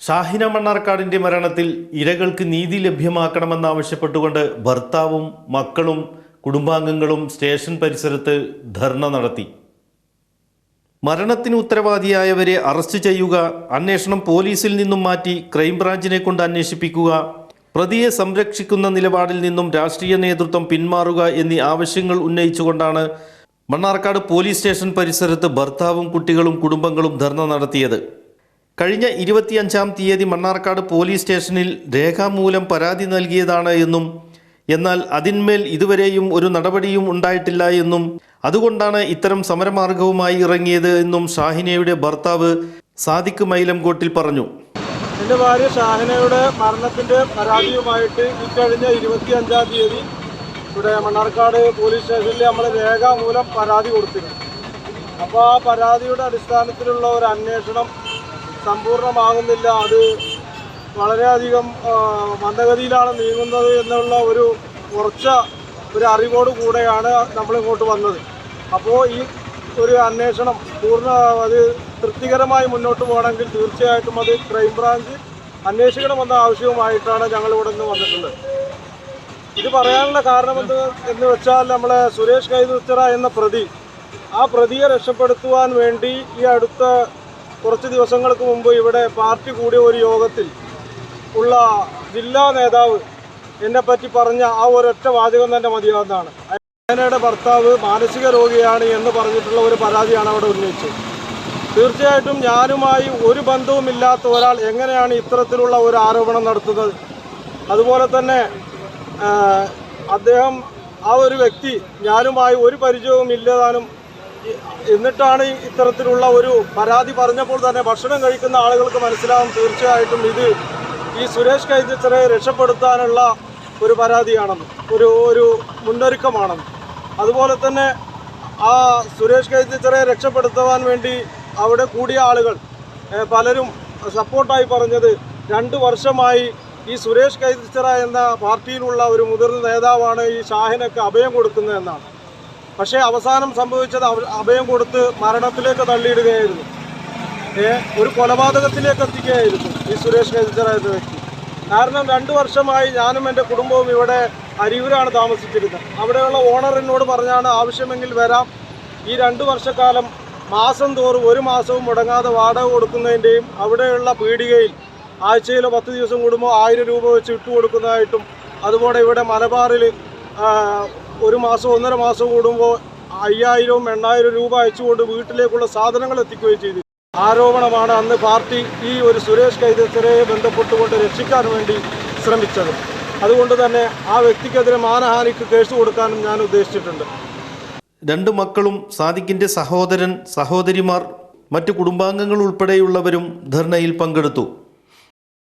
ഷാഹിന മണ്ണാർക്കാടിന്റെ മരണത്തിൽ ഇരകൾക്ക് നീതി ലഭ്യമാക്കണമെന്നാവശ്യപ്പെട്ടുകൊണ്ട് ഭർത്താവും മക്കളും കുടുംബാംഗങ്ങളും സ്റ്റേഷൻ പരിസരത്ത് ധർണ നടത്തി. മരണത്തിന് ഉത്തരവാദിയായവരെ അറസ്റ്റ് ചെയ്യുക അന്വേഷണം പോലീസിൽ നിന്നും മാറ്റി ക്രൈംബ്രാഞ്ചിനെ കൊണ്ട് അന്വേഷിപ്പിക്കുക പ്രതിയെ സംരക്ഷിക്കുന്ന നിലപാടിൽ നിന്നും രാഷ്ട്രീയ നേതൃത്വം പിന്മാറുക എന്നീ ആവശ്യങ്ങൾ ഉന്നയിച്ചുകൊണ്ടാണ് മണ്ണാർക്കാട് പോലീസ് സ്റ്റേഷൻ പരിസരത്ത് ഭർത്താവും കുട്ടികളും കുടുംബങ്ങളും ധർണ നടത്തിയത്. കഴിഞ്ഞ ഇരുപത്തിയഞ്ചാം തീയതി മണ്ണാർക്കാട് പോലീസ് സ്റ്റേഷനിൽ രേഖാമൂലം പരാതി നൽകിയതാണ് എന്നും എന്നാൽ അതിന്മേൽ ഇതുവരെയും ഒരു നടപടിയും ഉണ്ടായിട്ടില്ല എന്നും അതുകൊണ്ടാണ് ഇത്തരം സമരമാർഗവുമായി ഇറങ്ങിയത് എന്നും ഷാഹിനയുടെ ഭർത്താവ് സാദിഖ് മൈലംകോട്ടിൽ പറഞ്ഞു. എന്റെ ഭാര്യ ഷാഹിനയുടെ മരണത്തിന്റെ പരാതിയുമായിട്ട് ഇക്കഴിഞ്ഞ ഇരുപത്തി അഞ്ചാം തീയതി ഇവിടെ മണ്ണാർക്കാട് പോലീസ് സ്റ്റേഷനിൽ നമ്മൾ രേഖാമൂലം പരാതി കൊടുത്തിരുന്നു. അപ്പോൾ ആ പരാതിയുടെ അടിസ്ഥാനത്തിലുള്ള ഒരു അന്വേഷണം സമ്പൂർണമാകുന്നില്ല അത് വളരെയധികം മന്ദഗതിയിലാണ് നീങ്ങുന്നത് എന്നുള്ള ഒരു ഉറച്ച ഒരു അറിവോട് കൂടെയാണ് നമ്മളിങ്ങോട്ട് വന്നത്. അപ്പോൾ ഈ ഒരു അന്വേഷണം പൂർണ അത് തൃപ്തികരമായി മുന്നോട്ട് പോകണമെങ്കിൽ തീർച്ചയായിട്ടും അത് ക്രൈംബ്രാഞ്ച് അന്വേഷിക്കണമെന്ന ആവശ്യവുമായിട്ടാണ് ഞങ്ങൾ ഇവിടെ നിന്ന് വന്നിട്ടുള്ളത്. ഇത് പറയാനുള്ള കാരണം എന്ത് എന്ന് വെച്ചാൽ നമ്മളെ സുരേഷ് കൈതുച്ചറ എന്ന പ്രതി ആ പ്രതിയെ രക്ഷപ്പെടുത്തുവാൻ വേണ്ടി ഈ അടുത്ത കുറച്ച് ദിവസങ്ങൾക്ക് മുമ്പ് ഇവിടെ പാർട്ടി കൂടിയ ഒരു യോഗത്തിൽ ഉള്ള ജില്ലാ നേതാവ് എന്നെ പറ്റി പറഞ്ഞ ആ ഒരൊറ്റ വാചകം തന്നെ മതിയാവുന്നതാണ്. അയനയുടെ ഭർത്താവ് മാനസിക രോഗിയാണ് എന്ന് പറഞ്ഞിട്ടുള്ള ഒരു പരാതിയാണ് അവിടെ ഉന്നയിച്ചത്. തീർച്ചയായിട്ടും ഞാനുമായി ഒരു ബന്ധവുമില്ലാത്ത ഒരാൾ എങ്ങനെയാണ് ഇത്തരത്തിലുള്ള ഒരു ആരോപണം നടത്തുന്നത്? അതുപോലെ തന്നെ അദ്ദേഹം ആ ഒരു വ്യക്തി ഞാനുമായി ഒരു പരിചയവും ഇല്ലതാനും എന്നിട്ടാണ് ഇത്തരത്തിലുള്ള ഒരു പരാതി പറഞ്ഞപ്പോൾ തന്നെ ഭക്ഷണം കഴിക്കുന്ന ആളുകൾക്ക് മനസ്സിലാവും തീർച്ചയായിട്ടും ഇത് ഈ സുരേഷ് കൈതച്ചറെ രക്ഷപ്പെടുത്താനുള്ള ഒരു പരാതിയാണെന്ന് ഒരു ഒരു മുന്നൊരുക്കമാണെന്ന്. അതുപോലെ തന്നെ ആ സുരേഷ് കൈതച്ചറെ രക്ഷപ്പെടുത്തുവാൻ വേണ്ടി അവിടെ കൂടിയ ആളുകൾ പലരും സപ്പോർട്ടായി പറഞ്ഞത് രണ്ട് വർഷമായി ഈ സുരേഷ് കൈതച്ചറ എന്ന പാർട്ടിയിലുള്ള ഒരു മുതിർന്ന നേതാവാണ് ഈ ഷാഹിനൊക്കെ അഭയം കൊടുക്കുന്നത് എന്നാണ്. പക്ഷേ അവസാനം സംഭവിച്ചത് അഭയം കൊടുത്ത് മരണത്തിലേക്ക് തള്ളിയിടുകയായിരുന്നു. ഒരു കൊലപാതകത്തിലേക്ക് എത്തിക്കുകയായിരുന്നു ഈ സുരേഷ് എന്ന വ്യക്തി. കാരണം രണ്ടു വർഷമായി ഞാനും എന്റെ കുടുംബവും ഇവിടെ അരിയൂരാണ് താമസിച്ചിരുന്നത്. അവിടെയുള്ള ഓണറിനോട് പറഞ്ഞാണ് ആവശ്യമെങ്കിൽ വരാം. ഈ രണ്ടു വർഷക്കാലം മാസം തോറും ഒരു മാസവും മുടങ്ങാതെ വാടക കൊടുക്കുന്നതിന്റെയും അവിടെയുള്ള പീടികയിൽ ആഴ്ചയിൽ പത്ത് ദിവസം കൂടുമ്പോൾ ആയിരം രൂപ വെച്ച് ഇട്ടുകൊടുക്കുന്നതായിട്ടും അതുപോലെ ഇവിടെ മലബാറിൽ ഒരു മാസം ഒന്നര മാസം കൂടുമ്പോൾ അയ്യായിരവും എണ്ണായിരം രൂപ അയച്ചുകൊണ്ട് വീട്ടിലേക്കുള്ള സാധനങ്ങൾ എത്തിക്കുകയും ചെയ്തു. ആരോപണമാണ് അന്ന് പാർട്ടി ഈ ഒരു സുരേഷ് കൈതച്ചരയെ ബന്ധപ്പെട്ടുകൊണ്ട് രക്ഷിക്കാൻ വേണ്ടി ശ്രമിച്ചത്. അതുകൊണ്ട് തന്നെ ആ വ്യക്തിക്കെതിരെ മാനഹാനിക്ക് കേസ് കൊടുക്കാനും ഞാൻ ഉദ്ദേശിച്ചിട്ടുണ്ട്. രണ്ട് മക്കളും സാദിഖിന്റെ സഹോദരൻ സഹോദരിമാർ മറ്റു കുടുംബാംഗങ്ങൾ ഉൾപ്പെടെയുള്ളവരും ധർണയിൽ പങ്കെടുത്തു.